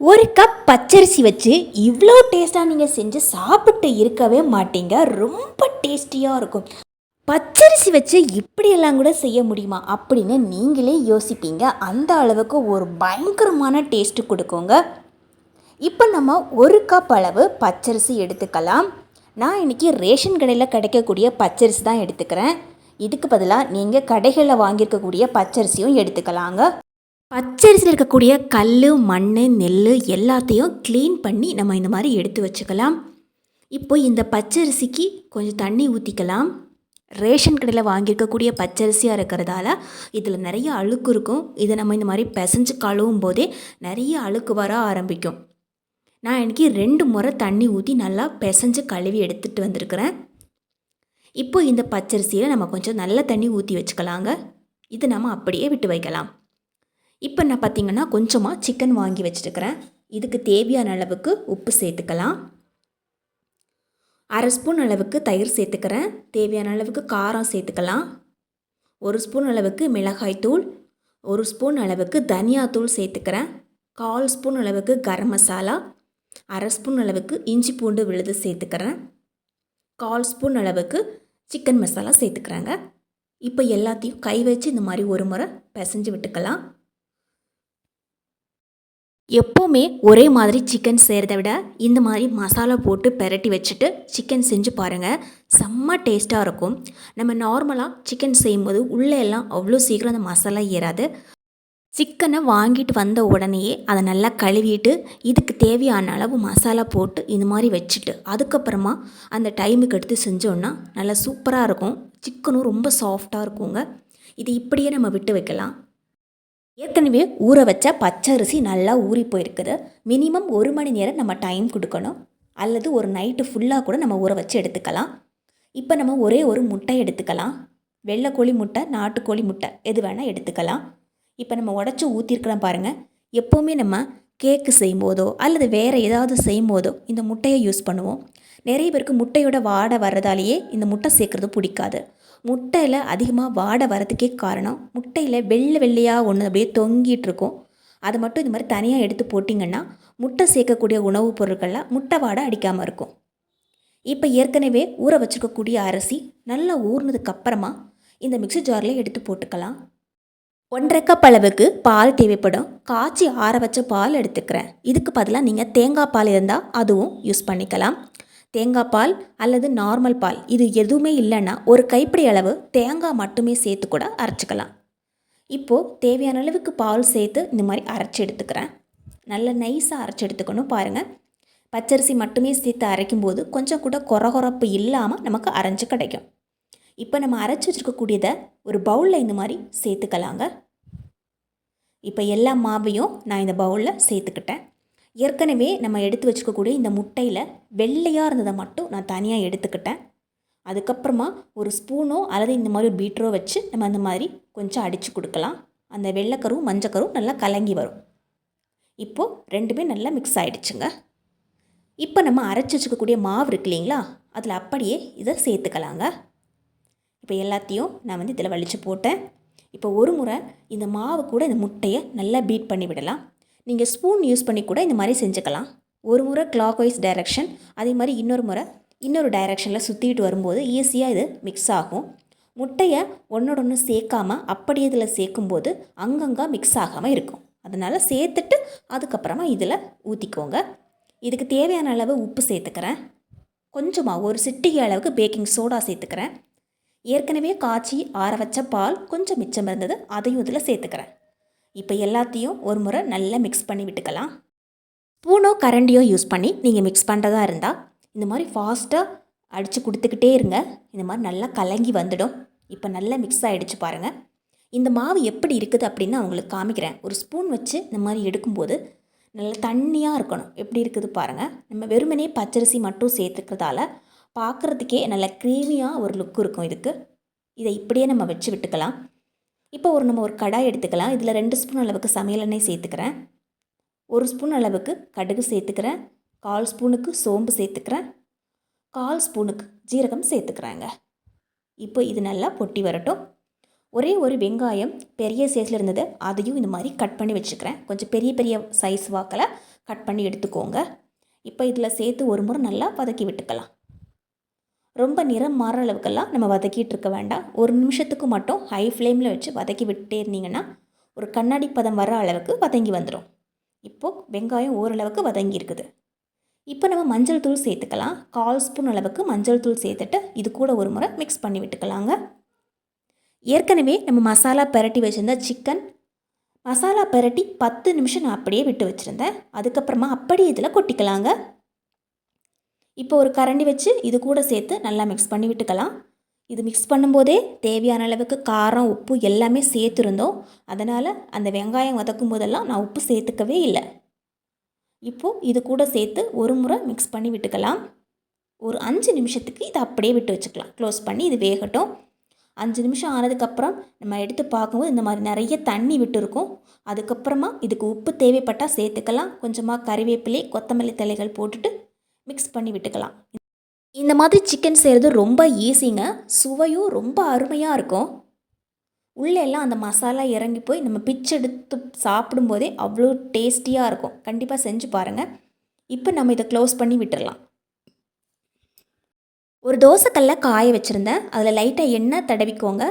ஒரு கப் பச்சரிசி வச்சு இவ்வளோ டேஸ்ட்டாக நீங்கள் செஞ்சு சாப்பிட்டு இருக்கவே மாட்டீங்க. ரொம்ப டேஸ்டியாக இருக்கும். பச்சரிசி வச்சு இப்படியெல்லாம் கூட செய்ய முடியுமா அப்படின்னு நீங்களே யோசிப்பீங்க. அந்த அளவுக்கு ஒரு பயங்கரமான டேஸ்ட்டு கொடுக்குங்க. இப்போ நம்ம ஒரு கப் அளவு பச்சரிசி எடுத்துக்கலாம். நான் இன்றைக்கி ரேஷன் கடையில் கிடைக்கக்கூடிய பச்சரிசி தான் எடுத்துக்கிறேன். இதுக்கு பதிலாக நீங்கள் கடைகளில் வாங்கியிருக்கக்கூடிய பச்சரிசியும் எடுத்துக்கலாங்க. பச்சரிசியில் இருக்கக்கூடிய கல் மண் நெல் எல்லாத்தையும் க்ளீன் பண்ணி நம்ம இந்த மாதிரி எடுத்து வச்சுக்கலாம். இப்போ இந்த பச்சரிசிக்கு கொஞ்சம் தண்ணி ஊற்றிக்கலாம் ரேஷன் கடையில் வாங்கியிருக்கக்கூடிய பச்சரிசியாக இருக்கிறதால இதில் நிறைய அழுக்கு இருக்கும். இதை நம்ம இந்த மாதிரி பிசைஞ்சு கழுவும் போதே நிறைய அழுக்கு வர ஆரம்பிக்கும். நான் இன்றைக்கி ரெண்டு முறை தண்ணி ஊற்றி நல்லா பிசைஞ்சு கழுவி எடுத்துகிட்டு வந்திருக்கிறேன். இப்போ இந்த பச்சரிசியில் நம்ம கொஞ்சம் நல்ல தண்ணி ஊற்றி வச்சுக்கலாங்க. இது நம்ம அப்படியே விட்டு வைக்கலாம். இப்போ நான் பார்த்தீங்கன்னா கொஞ்சமாக சிக்கன் வாங்கி வச்சுருக்கிறேன். இதுக்கு தேவையான அளவுக்கு உப்பு சேர்த்துக்கலாம். அரை ஸ்பூன் அளவுக்கு தயிர் சேர்த்துக்கிறேன். தேவையான அளவுக்கு காரம் சேர்த்துக்கலாம். ஒரு ஸ்பூன் அளவுக்கு மிளகாய் தூள். ஒரு ஸ்பூன் அளவுக்கு தனியாத்தூள் சேர்த்துக்கிறேன். கால் ஸ்பூன் அளவுக்கு கரம் மசாலா. அரை ஸ்பூன் அளவுக்கு இஞ்சி பூண்டு விழுது சேர்த்துக்கிறேன். கால் ஸ்பூன் அளவுக்கு சிக்கன் மசாலா சேர்த்துக்கிறேங்க. இப்போ எல்லாத்தையும் கை வச்சு இந்த மாதிரி ஒரு முறை பிசைஞ்சு விட்டுக்கலாம். எப்போவுமே ஒரே மாதிரி சிக்கன் செய்கிறத விட இந்த மாதிரி மசாலா போட்டு பெரட்டி வச்சுட்டு சிக்கன் செஞ்சு பாருங்கள் செம்ம டேஸ்ட்டாக இருக்கும். நம்ம நார்மலாக சிக்கன் செய்யும்போது உள்ளே எல்லாம் அவ்வளோ சீக்கிரம் அந்த மசாலா ஏறாது. சிக்கனை வாங்கிட்டு வந்த உடனேயே அதை நல்லா கழுவிட்டு இதுக்கு தேவையான அளவு மசாலா போட்டு இந்த மாதிரி வச்சுட்டு அதுக்கப்புறமா அந்த டைமுக்கு எடுத்து செஞ்சோன்னா நல்லா சூப்பராக இருக்கும். சிக்கனும் ரொம்ப சாஃப்டாக இருக்குங்க. இது இப்படியே நம்ம விட்டு வைக்கலாம். ஏற்கனவே ஊற வச்ச பச்சை அரிசி நல்லா ஊறி போயிருக்குது. மினிமம் ஒரு மணி நேரம் நம்ம டைம் கொடுக்கணும். அல்லது ஒரு நைட்டு ஃபுல்லாக கூட நம்ம ஊற வச்சு எடுத்துக்கலாம். இப்போ நம்ம ஒரே ஒரு முட்டை எடுத்துக்கலாம். வெள்ளைக்கோழி முட்டை நாட்டுக்கோழி முட்டை எது வேணால் எடுத்துக்கலாம். இப்போ நம்ம உடச்சி ஊற்றிருக்கிறோம் பாருங்கள் எப்போவுமே நம்ம கேக்கு செய்யும்போதோ அல்லது வேறு ஏதாவது செய்யும்போதோ இந்த முட்டையை யூஸ் பண்ணுவோம். நிறைய பேருக்கு முட்டையோட வாடை வர்றதாலேயே இந்த முட்டை சேர்க்குறது பிடிக்காது. முட்டையில் அதிகமாக வாடை வரதுக்கே காரணம் முட்டையில் வெள்ளை வெள்ளையாக ஒன்று அப்படியே தொங்கிட்டு இருக்கும் அதை மட்டும் இந்த மாதிரி தனியாக எடுத்து போட்டிங்கன்னா முட்டை சேர்க்கக்கூடிய உணவுப் பொருட்களில் முட்டை வாடை அடிக்காமல் இருக்கும். இப்போ ஏற்கனவே ஊற வச்சுருக்கக்கூடிய அரிசி நல்லா ஊறினதுக்கு அப்புறமா இந்த மிக்ஸி ஜாரில் எடுத்து போட்டுக்கலாம். ஒன்றரை கப் அளவுக்கு பால் தேவைப்படும். காய்ச்சி ஆற வச்ச பால் எடுத்துக்கிறேன். இதுக்கு பதிலாக நீங்கள் தேங்காய் பால் இருந்தால் அதுவும் யூஸ் பண்ணிக்கலாம். தேங்காய் பால் அல்லது நார்மல் பால் இது எதுவுமே இல்லைன்னா ஒரு கைப்பிடி அளவு தேங்காய் மட்டுமே சேர்த்து கூட அரைச்சிக்கலாம். இப்போது தேவையான அளவுக்கு பால் சேர்த்து இந்த மாதிரி அரைச்சி எடுத்துக்கிறேன். நல்ல நைஸாக அரைச்சி எடுத்துக்கணும் பாருங்கள் பச்சரிசி மட்டுமே சேர்த்து அரைக்கும்போது கொஞ்சம் கூட குறகுறப்பு இல்லாமல் நமக்கு அரைஞ்சு கிடைக்கும். இப்போ நம்ம அரைச்சி வச்சுருக்கக்கூடியதை ஒரு பவுலில் இந்த மாதிரி சேர்த்துக்கலாங்க. இப்போ எல்லா மாவையும் நான் இந்த பவுலில் சேர்த்துக்கிட்டேன். ஏற்கனவே நம்ம எடுத்து வச்சுக்கக்கூடிய இந்த முட்டையில் வெள்ளையாக இருந்ததை மட்டும் நான் தனியாக எடுத்துக்கிட்டேன். அதுக்கப்புறமா ஒரு ஸ்பூனோ அல்லது இந்த மாதிரி ஒரு பீட்ரோ வச்சு நம்ம அந்த மாதிரி கொஞ்சம் அடித்து கொடுக்கலாம். அந்த வெள்ளைக்கரும் மஞ்சக்கரும் நல்லா கலங்கி வரும். இப்போது ரெண்டுமே நல்லா மிக்ஸ் ஆகிடுச்சுங்க இப்போ நம்ம அரைச்சி வச்சுக்கக்கூடிய மாவு இருக்கு இல்லைங்களா? அதில் அப்படியே இதை சேர்த்துக்கலாங்க. இப்போ எல்லாத்தையும் நான் வந்து இதில் வலித்து போட்டேன். இப்போ ஒரு முறை இந்த மாவு கூட இந்த முட்டையை நல்லா பீட் பண்ணி விடலாம். நீங்கள் ஸ்பூன் யூஸ் பண்ணி கூட இந்த மாதிரி செஞ்சுக்கலாம். ஒரு முறை கிளாக் வைஸ் டைரக்ஷன் அதே மாதிரி இன்னொரு முறை இன்னொரு டைரக்ஷனில் சுற்றிட்டு வரும்போது ஈஸியாக இது மிக்ஸ் ஆகும். முட்டையை ஒன்றோட ஒன்று சேர்க்காமல் அப்படியே இதில் சேர்க்கும்போது அங்கங்கே மிக்ஸ் ஆகாமல் இருக்கும். அதனால் சேர்த்துட்டு அதுக்கப்புறமா இதில் ஊற்றிக்கோங்க இதுக்கு தேவையான அளவு உப்பு சேர்த்துக்கிறேன். கொஞ்சமாக ஒரு சிட்டிகை அளவுக்கு பேக்கிங் சோடா சேர்த்துக்கிறேன். ஏற்கனவே காய்ச்சி ஆற வச்ச பால் கொஞ்சம் மிச்சம் இருந்தது அதையும் இதில் சேர்த்துக்கிறேன். இப்போ எல்லாத்தையும் ஒரு முறை நல்லா மிக்ஸ் பண்ணி விட்டுக்கலாம். ஸ்பூனோ கரண்டியோ யூஸ் பண்ணி நீங்கள் மிக்ஸ் பண்ணுறதா இருந்தால் இந்த மாதிரி ஃபாஸ்ட்டாக அடித்து கொடுத்துக்கிட்டே இருங்க. இந்த மாதிரி நல்லா கலங்கி வந்துடும். இப்போ நல்லா மிக்ஸ் ஆகிடுச்சு பாருங்கள் இந்த மாவு எப்படி இருக்குது அப்படின்னு நான் உங்களுக்கு காமிக்கிறேன். ஒரு ஸ்பூன் வச்சு இந்த மாதிரி எடுக்கும்போது நல்லா தண்ணியாக இருக்கணும். எப்படி இருக்குது பாருங்கள் நம்ம வெறுமனே பச்சரிசி மட்டும் சேர்த்துக்கிறதால பார்க்குறதுக்கே நல்ல க்ரீமியாக ஒரு லுக் இருக்கும் இதுக்கு. இதை இப்படியே நம்ம வச்சு விட்டுக்கலாம். இப்போ ஒரு நம்ம ஒரு கடாய் எடுத்துக்கலாம். இதில் ரெண்டு ஸ்பூன் அளவுக்கு சமையல் எண்ணெய் சேர்த்துக்கிறேன். ஒரு ஸ்பூன் அளவுக்கு கடுகு சேர்த்துக்கிறேன். கால் ஸ்பூனுக்கு சோம்பு சேர்த்துக்கிறேன். கால் ஸ்பூனுக்கு ஜீரகம் சேர்த்துக்கிறேங்க. இப்போ இது நல்லா பொட்டி வரட்டும். ஒரே ஒரு வெங்காயம் பெரிய சைஸில் இருந்தது அதையும் இந்த மாதிரி கட் பண்ணி வச்சுக்கிறேன். கொஞ்சம் பெரிய பெரிய சைஸ் வாக்கில் கட் பண்ணி எடுத்துக்கோங்க. இப்போ இதில் சேர்த்து ஒரு முறை நல்லா வதக்கி விட்டுக்கலாம். ரொம்ப நிறம் மாறுற அளவுக்கெல்லாம் நம்ம வதக்கிட்டு இருக்க வேண்டாம். ஒரு நிமிஷத்துக்கு மட்டும் ஹை ஃப்ளேமில் வச்சு வதக்கி விட்டுட்டே இருந்தீங்கன்னா ஒரு கண்ணாடி பதம் வர அளவுக்கு வதங்கி வந்துடும் இப்போது வெங்காயம் ஓரளவுக்கு வதங்கி இருக்குது. இப்போ நம்ம மஞ்சள் தூள் சேர்த்துக்கலாம். கால் ஸ்பூன் அளவுக்கு மஞ்சள் தூள் சேர்த்துட்டு இது கூட ஒரு முறை மிக்ஸ் பண்ணி விட்டுக்கலாங்க. ஏற்கனவே நம்ம மசாலா பெரட்டி வச்சுருந்த சிக்கன் மசாலா பெரட்டி பத்து நிமிஷம் நான் அப்படியே விட்டு வச்சுருந்தேன். அதுக்கப்புறமா அப்படியே இதில் கொட்டிக்கலாங்க. இப்போ ஒரு கரண்டி வச்சு இது கூட சேர்த்து நல்லா மிக்ஸ் பண்ணி விட்டுக்கலாம். இது மிக்ஸ் பண்ணும்போதே தேவையான அளவுக்கு காரம் உப்பு எல்லாமே சேர்த்துருந்தோம். அதனால் அந்த வெங்காயம் வதக்கும் போதெல்லாம் நான் உப்பு சேர்த்துக்கவே இல்லை. இப்போது இது கூட சேர்த்து ஒரு முறை மிக்ஸ் பண்ணி விட்டுக்கலாம். ஒரு அஞ்சு நிமிஷத்துக்கு இதை அப்படியே விட்டு வச்சுக்கலாம். க்ளோஸ் பண்ணி இது வேகட்டும். அஞ்சு நிமிஷம் ஆனதுக்கப்புறம் நம்ம எடுத்து பார்க்கும்போது இந்த மாதிரி நிறைய தண்ணி விட்டுருக்கும் அதுக்கப்புறமா இதுக்கு உப்பு தேவைப்பட்டால் சேர்த்துக்கலாம். கொஞ்சமாக கறிவேப்பிலை கொத்தமல்லி தலைகள் போட்டுட்டு மிக்ஸ் பண்ணி விட்டுக்கலாம். இந்த மாதிரி சிக்கன் செய்கிறது ரொம்ப ஈஸிங்க சுவையும் ரொம்ப அருமையாக இருக்கும். உள்ளே எல்லாம் அந்த மசாலா இறங்கி போய் நம்ம பிச்செடுத்து சாப்பிடும்போதே அவ்வளோ டேஸ்டியாக இருக்கும். கண்டிப்பாக செஞ்சு பாருங்கள் இப்போ நம்ம இதை க்ளோஸ் பண்ணி விட்டுடலாம் ஒரு தோசைக்கல்ல காய வச்சுருந்தேன். அதில் லைட்டாக எண்ணெய் தடவிக்கோங்க.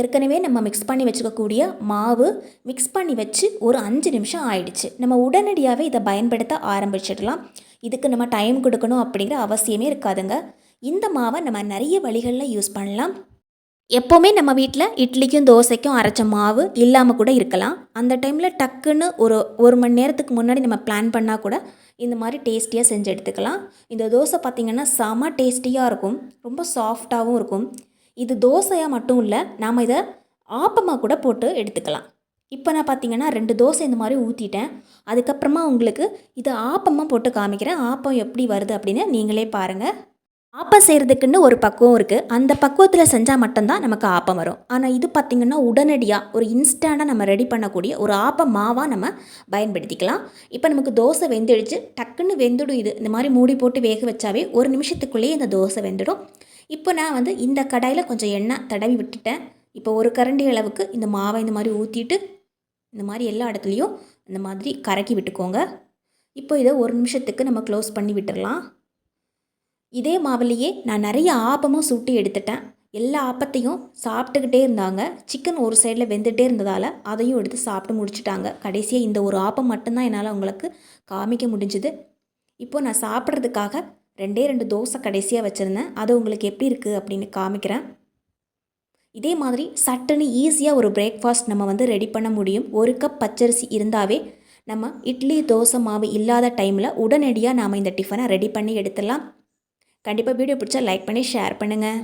ஏற்கனவே நம்ம மிக்ஸ் பண்ணி வச்சுக்கக்கூடிய மாவு மிக்ஸ் பண்ணி வச்சு ஒரு அஞ்சு நிமிஷம் ஆயிடுச்சு. நம்ம உடனடியாகவே இதை பயன்படுத்த ஆரம்பிச்சிடலாம். இதுக்கு நம்ம டைம் கொடுக்கணும் அப்படிங்கிற அவசியமே இருக்காதுங்க. இந்த மாவை நம்ம நிறைய வழிகளில் யூஸ் பண்ணலாம். எப்போவுமே நம்ம வீட்டில் இட்லிக்கும் தோசைக்கும் அரைச்ச மாவு இல்லாமல் கூட இருக்கலாம். அந்த டைமில் டக்குன்னு ஒரு ஒரு மணி நேரத்துக்கு முன்னாடி நம்ம பிளான் பண்ணால் கூட இந்த மாதிரி டேஸ்டியாக செஞ்சு எடுத்துக்கலாம். இந்த தோசை பார்த்திங்கன்னா செம டேஸ்டியாக இருக்கும். ரொம்ப சாஃப்டாகவும் இருக்கும். இது தோசையாக மட்டும் இல்லை நாம் இதை ஆப்பமாக கூட போட்டு எடுத்துக்கலாம். இப்போ நான் பார்த்தீங்கன்னா ரெண்டு தோசை இந்த மாதிரி ஊற்றிட்டேன் அதுக்கப்புறமா உங்களுக்கு இதை ஆப்பமாக போட்டு காமிக்கிறேன். ஆப்பம் எப்படி வருது அப்படின்னு நீங்களே பாருங்கள் ஆப்பம் செய்கிறதுக்குன்னு ஒரு பக்குவம் இருக்குது அந்த பக்குவத்தில் செஞ்சால் மட்டும்தான் நமக்கு ஆப்பம் வரும். ஆனால் இது பார்த்திங்கன்னா உடனடியாக ஒரு இன்ஸ்டண்ட்டாக நம்ம ரெடி பண்ணக்கூடிய ஒரு ஆப்ப மாவாக நம்ம பயன்படுத்திக்கலாம். இப்போ நமக்கு தோசை வெந்துடுச்சு. டக்குன்னு வெந்துடும் இது. இந்த மாதிரி மூடி போட்டு வேக வச்சாவே ஒரு நிமிஷத்துக்குள்ளேயே இந்த தோசை வெந்துடும். இப்போ நான் வந்து இந்த கடாயில் கொஞ்சம் எண்ணெய் தடவி விட்டுட்டேன். இப்போ ஒரு கரண்டி அளவுக்கு இந்த மாவை இந்த மாதிரி ஊற்றிட்டு இந்த மாதிரி எல்லா இடத்துலையும் இந்த மாதிரி கரக்கி விட்டுக்கோங்க. இப்போ இதை ஒரு நிமிஷத்துக்கு நம்ம க்ளோஸ் பண்ணி விட்டுடலாம் இதே மாவுலேயே நான் நிறைய ஆப்பமும் சுட்டி எடுத்துட்டேன். எல்லா ஆப்பத்தையும் சாப்பிட்டுக்கிட்டே இருந்தாங்க. சிக்கன் ஒரு சைடில் வெந்துகிட்டே இருந்ததால் அதையும் எடுத்து சாப்பிட்டு முடிச்சுட்டாங்க. கடைசியாக இந்த ஒரு ஆப்பம் மட்டும்தான் என்னால் உங்களுக்கு காமிக்க முடிஞ்சுது. இப்போது நான் சாப்பிட்றதுக்காக ரெண்டே ரெண்டு தோசை கடைசியாக வச்சுருந்தேன். அது உங்களுக்கு எப்படி இருக்குது அப்படின்னு காமிக்கிறேன். இதே மாதிரி சட்டுன்னு ஈஸியாக ஒரு பிரேக்ஃபாஸ்ட் நம்ம வந்து ரெடி பண்ண முடியும். ஒரு கப் பச்சரிசி இருந்தாவே நம்ம இட்லி தோசை மாவு இல்லாத டைமில் உடனடியாக நாம் இந்த டிஃபனை ரெடி பண்ணி எடுத்துடலாம். கண்டிப்பாக வீடியோ பிடிச்சா லைக் பண்ணி ஷேர் பண்ணுங்கள்